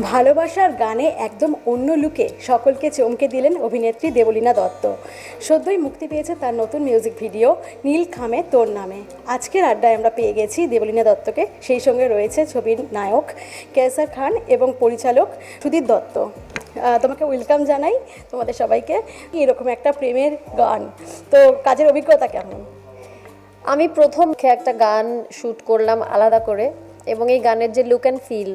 ভালোবাসার গানে একদম অন্য লুকে সকলকে চমকে দিলেন অভিনেত্রী দেবলীনা দত্ত। সদ্যই মুক্তি পেয়েছে তার নতুন মিউজিক ভিডিও নীল খামে তোর নামে। আজকের আড্ডায় আমরা পেয়ে গেছি দেবলীনা দত্তকে। সেই সঙ্গে রয়েছে ছবির নায়ক কেসার খান এবং পরিচালক সুদীপ দত্ত। তোমাকে ওয়েলকাম জানাই। তোমাদের সবাইকে এরকম একটা প্রেমের গান। তো কাজের অভিজ্ঞতা কেমন? আমি প্রথম একটা গান শ্যুট করলাম আলাদা করে এবং এই গানের যে লুক অ্যান্ড ফিল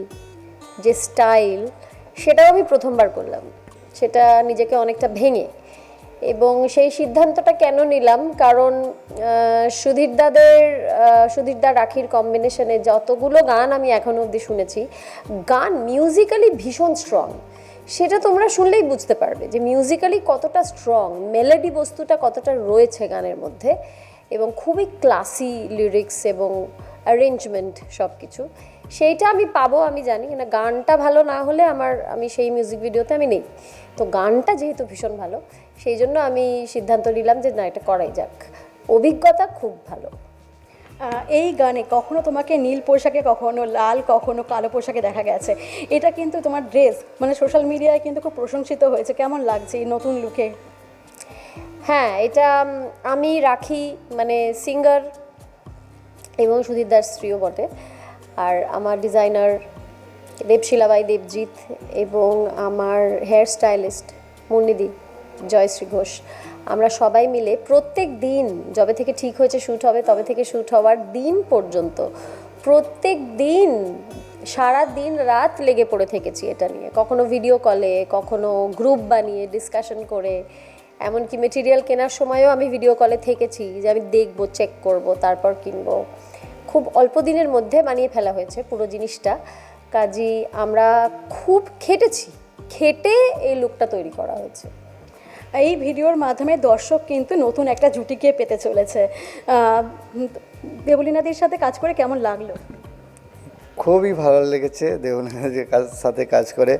যে স্টাইল সেটাও আমি প্রথমবার করলাম। সেটা নিজেকে অনেকটা ভেঙে। এবং সেই সিদ্ধান্তটা কেন নিলাম? কারণ আহ, সুধীর দাদের সুধীর দা রাখির কম্বিনেশনে যতগুলো গান আমি এখনও অবধি শুনেছি গান মিউজিক্যালি ভীষণ স্ট্রং সেটা তোমরা শুনলেই বুঝতে পারবে যে মিউজিক্যালি কতটা স্ট্রং মেলোডি বস্তুটা কতটা রয়েছে গানের মধ্যে এবং খুবই ক্লাসি লিরিক্স এবং অ্যারেঞ্জমেন্ট সব কিছু সেইটা আমি পাবো আমি জানি। না গানটা ভালো না হলে আমার আমি সেই মিউজিক ভিডিওতে আমি নেই। তো গানটা যেহেতু ভীষণ ভালো সেই জন্য আমি সিদ্ধান্ত নিলাম যে না এটা করাই যাক। অভিজ্ঞতা খুব ভালো। এই গানে কখনো তোমাকে নীল পোশাকে কখনো লাল কখনো কালো পোশাকে দেখা গেছে। এটা কিন্তু তোমার ড্রেস মানে সোশ্যাল মিডিয়ায় কিন্তু খুব প্রশংসিত হয়েছে। কেমন লাগছে এই নতুন লুকে হ্যাঁ এটা আমি রাখি মানে সিঙ্গার এবং সুধীর দাস স্ত্রীও বটে। আর আমার ডিজাইনার দেবশিলাবাই দেবজিৎ এবং আমার হেয়ার স্টাইলিস্ট মুন্নিদি জয়শ্রী ঘোষ। আমরা সবাই মিলে প্রত্যেক দিন যবে থেকে ঠিক হয়েছে শ্যুট হবে, তবে থেকে শ্যুট হওয়ার দিন পর্যন্ত প্রত্যেক দিন, সারা দিন রাত লেগে পড়ে থেকেছি এটা নিয়ে। কখনো ভিডিও কলে কখনো গ্রুপ বানিয়ে ডিসকাশন করে, এমনকি মেটেরিয়াল কেনার সময়ও আমি ভিডিও কলে থেকেছি যে আমি দেখব চেক করব, তারপর কিনবো। খুব অল্প দিনের মধ্যে বানিয়ে ফেলা হয়েছে পুরো জিনিসটা। কাজী আমরা খুব খেটেছি খেটে এই লুকটা তৈরি করা হয়েছে। এই ভিডিওর মাধ্যমে দর্শক কিন্তু নতুন একটা জুটিকে পেতে চলেছে। দেবলীনাদির সাথে কাজ করে কেমন লাগল? খুবই ভালো লেগেছে দেবনাথের কাজ সাথে কাজ করে।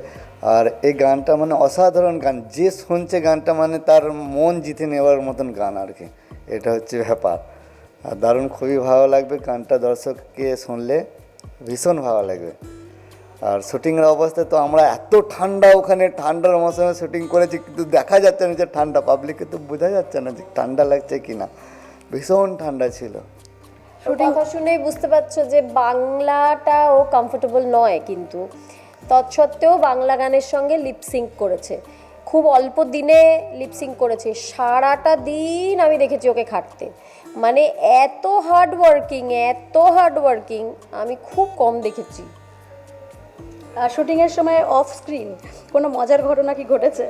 আর এই গানটা মানে অসাধারণ গান যে শুনছে গানটা মানে তার মন জিতে নেওয়ার মতন গান আর কি। এটা হচ্ছে ব্যাপার। আর দারুণ, খুবই ভালো লাগবে। গানটা দর্শককে শুনলে ভীষণ ভালো লাগবে। আর শুটিংয়ের অবস্থায় তো আমরা এত ঠান্ডা ওখানে, ঠান্ডার মৌসুমে শুটিং করেছি, কিন্তু দেখা যাচ্ছে না যে ঠান্ডা। পাবলিককে তো বোঝা যাচ্ছে না যে ঠান্ডা লাগছে কি না ভীষণ ঠান্ডা ছিল। কথা শুনেই বুঝতে পারছ যে বাংলাটাও কমফোর্টেবল নয় কিন্তু। তৎসত্ত্বেও বাংলা গানের সঙ্গে লিপসিঙ্ক করেছে। খুব অল্প দিনে লিপসিং করেছে। সারাটা দিন আমি দেখেছি ওকে খাটতে। মানে এত হার্ড ওয়ার্কিং এত হার্ড ওয়ার্কিং আমি খুব কম দেখেছি। আর শুটিংয়ের সময় অফ স্ক্রিন কোনো মজার ঘটনা কি ঘটেছে?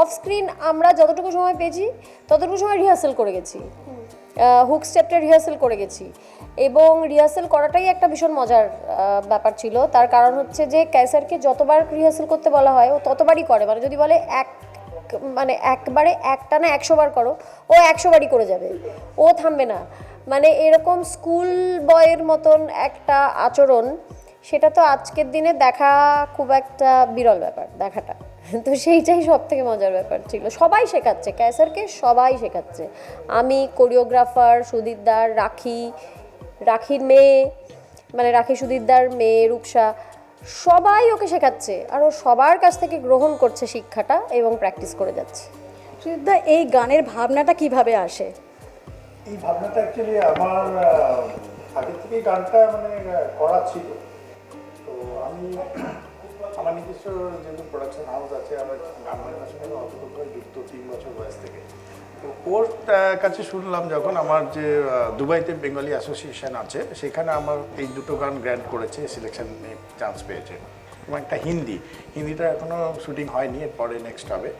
অফ স্ক্রিন আমরা যতটুকু সময় পেয়েছি ততটুকু সময় রিহার্সেল করে গেছি। হুক স্টেপটা রিহার্সেল করে গেছি। এবং রিহার্সেল করাটাই একটা ভীষণ মজার ব্যাপার ছিল। তার কারণ হচ্ছে যে, ক্যাসারকে যতবার রিহার্সেল করতে বলা হয়, ও ততবারই করে। মানে যদি বলে এক মানে একবারে একটা না একশো বার করো, ও একশো বারই করে যাবে। ও থামবে না। মানে এরকম স্কুল বয়ের মতন একটা আচরণ, সেটা তো আজকের দিনে দেখা খুব একটা বিরল ব্যাপার, দেখাটা। তো সেইটাই সব থেকে মজার ব্যাপার ছিল। সবাই শেখাচ্ছে ক্যাসারকে সবাই শেখাচ্ছে। আমি কোরিওগ্রাফার সুদীপদার রাখি রাখির মেয়ে মানে রাখি সুদীপদার মেয়ে রূপসা সবাই ওকে শেখাচ্ছে আর ও সবার কাছ থেকে গ্রহণ করছে শিক্ষাটা এবং প্র্যাকটিস করে যাচ্ছে। সুদীপদা এই গানের ভাবনাটা কীভাবে আসে? এই ভাবনাটা অ্যাকচুয়ালি আমার আগে থেকেই গানটা মানে করা ছিল। তো আমি আমার নিজস্ব যেহেতু প্রোডাকশন হাউস আছে আমার গান বাজনার সঙ্গে অতটুকু যুক্ত তিন বছর বয়স থেকে? তো ওর কাছে শুনলাম যখন আমার যে দুবাইতে বেঙ্গলি অ্যাসোসিয়েশন আছে, সেখানে আমার এই দুটো গান গ্র্যান্ড করেছে সিলেকশন চান্স পেয়েছে। এবং একটা হিন্দি, হিন্দিটা এখনও শুটিং হয়নি, এরপরে নেক্সট হবে।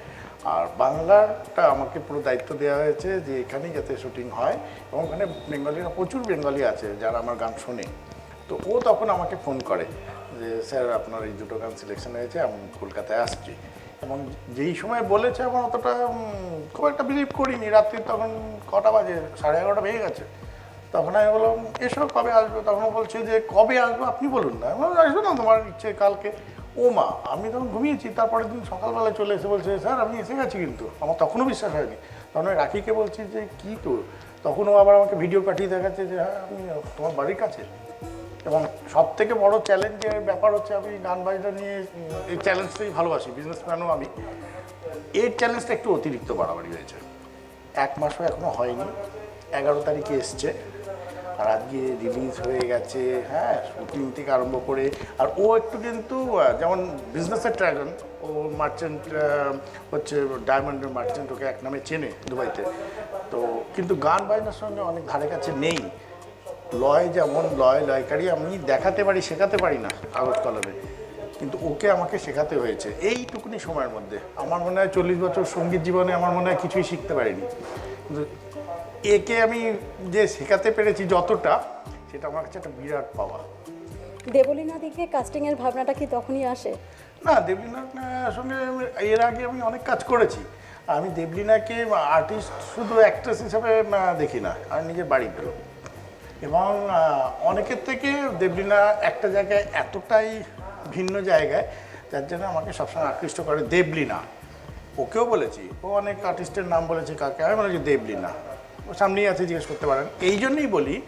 আর বাংলাটা আমাকে পুরো দায়িত্ব দেওয়া হয়েছে যে এখানেই যাতে শুটিং হয়, এবং ওখানে বেঙ্গলিরা প্রচুর বেঙ্গলি আছে, যারা আমার গান শোনে। তো ও তখন আমাকে ফোন করে। যে স্যার আপনার এই দুটো গান সিলেকশন হয়েছে, আমি কলকাতায় আসছি। এবং যেই সময় বলেছে, আমার অতটা খুব একটা বিলিভ করিনি। রাত্রি তখন কটা বাজে? সাড়ে এগারোটা বেজে গেছে। তখন আমি বললাম, এসো, কবে আসবে? তখন বলছে যে, কবে আসব আপনি বলুন না। আমি আসবে না, তোমার ইচ্ছে কালকে। ও মা, আমি তখন ঘুমিয়েছি। তারপরের দিন সকালবেলা চলে এসে বলছে, স্যার, আমি এসে গেছি কিন্তু। আমার তখনও বিশ্বাস হয়নি। তখন আমি রাখিকে বলছি যে, কী তো তখন ও আবার আমাকে ভিডিও পাঠিয়ে দেখাচ্ছে যে হ্যাঁ আমি, তোমার বাড়ির কাছে? এবং সব থেকে বড় চ্যালেঞ্জের ব্যাপার হচ্ছে আমি গান বাজনা নিয়ে এই চ্যালেঞ্জটাই ভালোবাসি বিজনেসম্যানও আমি। এর চ্যালেঞ্জটা একটু অতিরিক্ত বাড়াবাড়ি হয়েছে। এক মাসও এখনও হয়নি, এগারো তারিখে এসছে। আর আজকে রিলিজ হয়ে গেছে হ্যাঁ শুটিং থেকে আরম্ভ করে। আর ও একটু কিন্তু যেমন বিজনেসের ড্রাগন ও মার্চেন্ট হচ্ছে ডায়মন্ডের মার্চেন্ট ওকে এক নামে চেনে দুবাইতে। তো কিন্তু গান বাজনার সঙ্গে অনেক ধারে কাছে নেই। লয় যেমন লয় লয়কারী আমি দেখাতে পারি শেখাতে পারি না কাগজ কলমে কিন্তু ওকে আমাকে শেখাতে হয়েছে। এইটুকুনি সময়ের মধ্যে। আমার মনে হয় চল্লিশ বছর সংগীত জীবনে আমার মনে হয় কিছুই শিখতে পারিনি। কিন্তু একে আমি যে শেখাতে পেরেছি যতটা সেটা আমার কাছে একটা বিরাট পাওয়া। দেবলীনা দিকে কাস্টিংয়ের ভাবনাটা কি তখনই আসে? না দেবলীনার সঙ্গে এর আগে আমি অনেক কাজ করেছি। আমি দেবলীনাকে আর্টিস্ট শুধু অ্যাক্ট্রেস হিসাবে দেখি না। আর নিজের বাড়িতে এবং অনেকের থেকে দেবলীনা একটা জায়গায় এতটাই ভিন্ন জায়গায়, যার জন্য আমাকে সবসময় আকৃষ্ট করে দেবলীনা। ওকেও বলেছি, ও অনেক আর্টিস্টের নাম বলেছে কাকে, আমি বলেছি দেবলীনা। ও সামনেই আছে, জিজ্ঞেস করতে পারেন। এই জন্যই বলি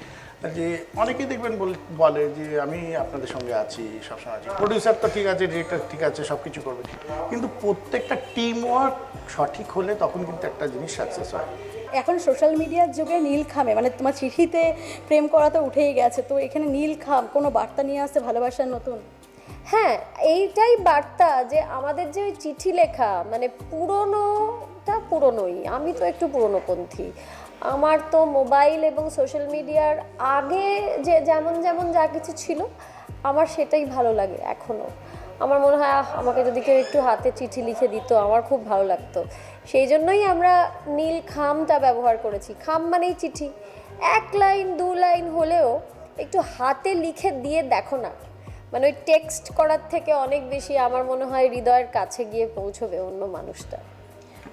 যে, অনেকেই দেখবেন বল- যে, আমি আপনাদের সঙ্গে আছি, সবসময় আছি। প্রডিউসার তো ঠিক আছে ডিরেক্টর ঠিক আছে সব কিছু করবে। কিন্তু প্রত্যেকটা টিম ওয়ার্ক সঠিক হলে তখন কিন্তু একটা জিনিস সাকসেস হয়। এখন সোশ্যাল মিডিয়ার যুগে নীল খামে মানে তোমার চিঠিতে প্রেম করা তো উঠেই গেছে, তো এখানে নীল খাম, কোনো বার্তা নিয়ে আসছে ভালোবাসার নতুন? হ্যাঁ এইটাই বার্তা যে আমাদের যে ওই চিঠি লেখা মানে পুরনোটা পুরনোই, আমি তো একটু পুরনোপন্থী। আমার তো মোবাইল এবং সোশ্যাল মিডিয়ার আগে যে যেমন যেমন যা কিছু ছিল, আমার সেটাই ভালো লাগে এখনও আমার মনে হয় আমাকে যদি কেউ একটু হাতে চিঠি লিখে দিত, আমার খুব ভালো লাগতো। সেই জন্যই আমরা নীল খামটা ব্যবহার করেছি। খাম মানেই চিঠি। এক লাইন, দু লাইন হলেও একটু হাতে লিখে দিয়ে দেখো না। মানে ওই টেক্সট করার থেকে অনেক বেশি আমার মনে হয় হৃদয়ের কাছে গিয়ে পৌঁছবে অন্য মানুষটা।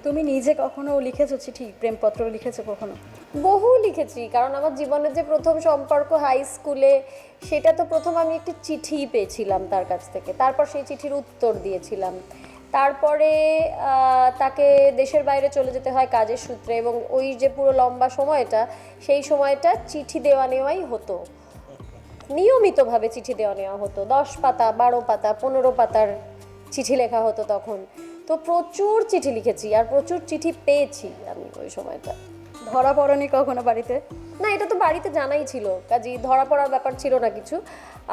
তুমি নিজে কখনো লিখেছো চিঠি? প্রেমপত্র লিখেছো কখনো? বহু লিখেছি, কারণ আমার জীবনের যে প্রথম সম্পর্ক হাই স্কুলে সেটা তো প্রথম আমি একটি চিঠি পেয়েছিলাম তার কাছ থেকে। তারপর সেই চিঠির উত্তর দিয়েছিলাম। তারপরে তাকে দেশের বাইরে চলে যেতে হয় কাজের সূত্রে এবং ওই যে পুরো লম্বা সময়টা, সেই সময়টা চিঠি দেওয়া নেওয়াই হতো। নিয়মিতভাবে চিঠি দেওয়া নেওয়া হতো। দশ পাতা, বারো পাতা, পনেরো পাতার চিঠি লেখা হতো তখন। তো প্রচুর চিঠি লিখেছি আর প্রচুর চিঠি পেয়েছি আমি ওই সময়টা। ধরা পড়নি কখনো বাড়িতে? না এটা তো বাড়িতে জানাই ছিল কাজী ধরা পড়ার ব্যাপার ছিল না কিছু।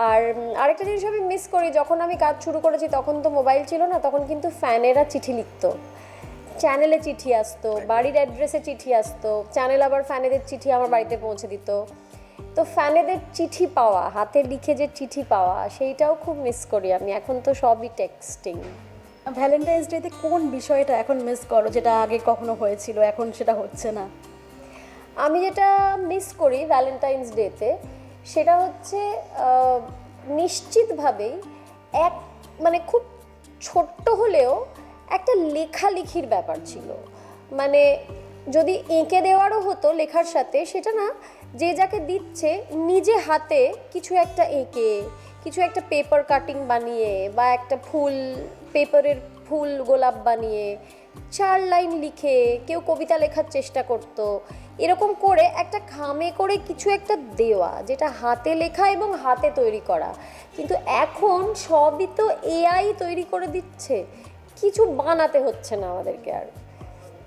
আর আরেকটা জিনিস আমি মিস করি যখন আমি কাজ শুরু করেছি তখন তো মোবাইল ছিল না তখন কিন্তু ফ্যানেরা চিঠি লিখতো। চ্যানেলে চিঠি আসতো বাড়ির অ্যাড্রেসে চিঠি আসতো চ্যানেল আবার ফ্যানেদের চিঠি আমার বাড়িতে পৌঁছে দিত। তো ফ্যানেদের চিঠি পাওয়া হাতে লিখে যে চিঠি পাওয়া সেইটাও খুব মিস করি আমি এখন তো সবই টেক্সটিং ভ্যালেন্টাইন্স ডেতে কোন বিষয়টা এখন মিস করো যেটা আগে কখনো হয়েছিল এখন সেটা হচ্ছে না? আমি যেটা মিস করি ভ্যালেন্টাইন্স ডেতে সেটা হচ্ছে নিশ্চিতভাবেই এক মানে খুব ছোট্ট হলেও একটা লেখালেখির ব্যাপার ছিল। মানে যদি এঁকে দেওয়ারও হতো লেখার সাথে, সেটা না যে যাকে দিচ্ছে নিজে হাতে কিছু একটা এঁকে, কিছু একটা পেপার কাটিং বানিয়ে বা একটা ফুল পেপারের ফুল গোলাপ বানিয়ে, চার লাইন লিখে, কেউ কবিতা লেখার চেষ্টা করত এরকম করে একটা খামে করে কিছু একটা দেওয়া, যেটা হাতে লেখা এবং হাতে তৈরি করা। কিন্তু এখন সবই তো এআই তৈরি করে দিচ্ছে। কিছু বানাতে হচ্ছে না আমাদেরকে আর।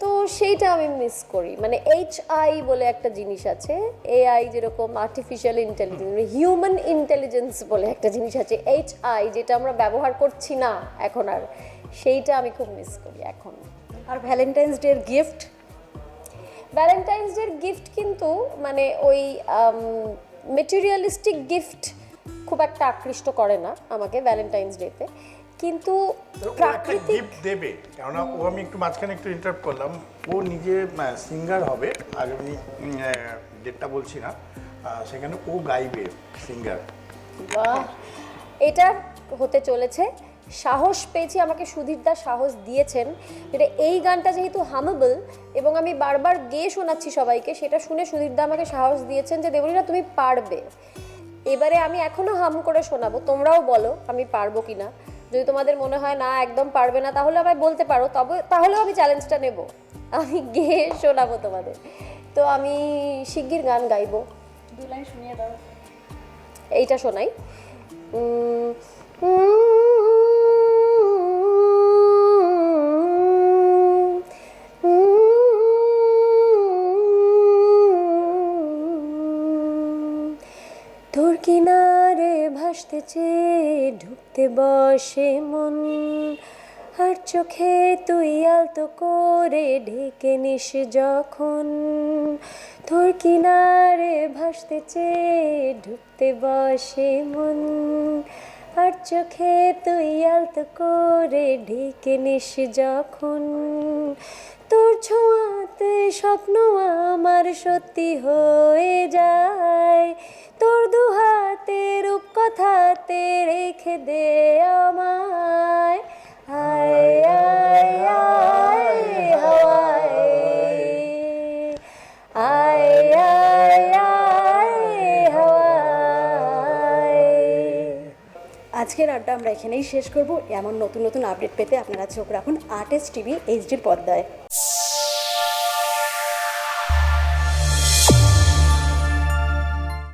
তো সেইটা আমি মিস করি। মানে এইচ আই বলে একটা জিনিস আছে এআই যেরকম আর্টিফিশিয়াল ইন্টেলিজেন্স হিউম্যান ইন্টেলিজেন্স বলে একটা জিনিস আছে এইচ আই যেটা আমরা ব্যবহার করছি না এখন আর, সেইটা আমি খুব মিস করি এখন। আর ভ্যালেন্টাইন্স ডের গিফট ভ্যালেন্টাইন্স ডের গিফট কিন্তু মানে ওই মেটেরিয়ালিস্টিক গিফট খুব একটা আকৃষ্ট করে না আমাকে ভ্যালেন্টাইন্স ডেতে কিন্তু প্রাকৃতিক গিফট দেবে কেননা ও আমি একটু মাঝখানে একটু ইন্টারাপ্ট করলাম। ও নিজে সিঙ্গার হবে আগামী ডেটটা বলছি না। সেখানে ও গাইবে সিঙ্গার বাহ! এটা হতে চলেছে। সাহস পেয়েছি আমাকে সুধীরদা সাহস দিয়েছেন। যেটা এই গানটা যেহেতু হামেবল এবং আমি বারবার গেয়ে শোনাচ্ছি সবাইকে সেটা শুনে সুধীরদা আমাকে সাহস দিয়েছেন যে দেবলীনা তুমি পারবে। এবারে আমি এখনও হাম করে শোনাবো তোমরাও বলো আমি পারব কি না যদি তোমাদের মনে হয় না একদম পারবে না তাহলে আমায় বলতে পারো তবে তাহলেও আমি চ্যালেঞ্জটা নেব। আমি গেয়ে শোনাবো তোমাদের। তো আমি শিগগির গান গাইবো। দু শুনিয়ে দাও। এইটা শোনাই উম, তোর ভাসতে চেয়ে ঢুকতে বসে মন। আর চোখে তুই আলতো করে ঢেকে নিস যখন। তোর কিনারে ভাসতে চেয়ে ঢুকতে বসে মন। চোখে তুই আলতো করে ঢেকে নিস যখন। তোর ছোঁয়াতে স্বপ্ন আমার সত্যি হয়ে যায়। তোর দু হাতে রূপকথাতে রেখে দে আমায়। আয় আয় আয় হাওয়ায় আজকের আড্ডা আমরা এখানেই শেষ করব। এমন নতুন নতুন আপডেট পেতে আপনারা চোখ রাখুন আর্টিস্ট টিভি এইচডির পর্দায়।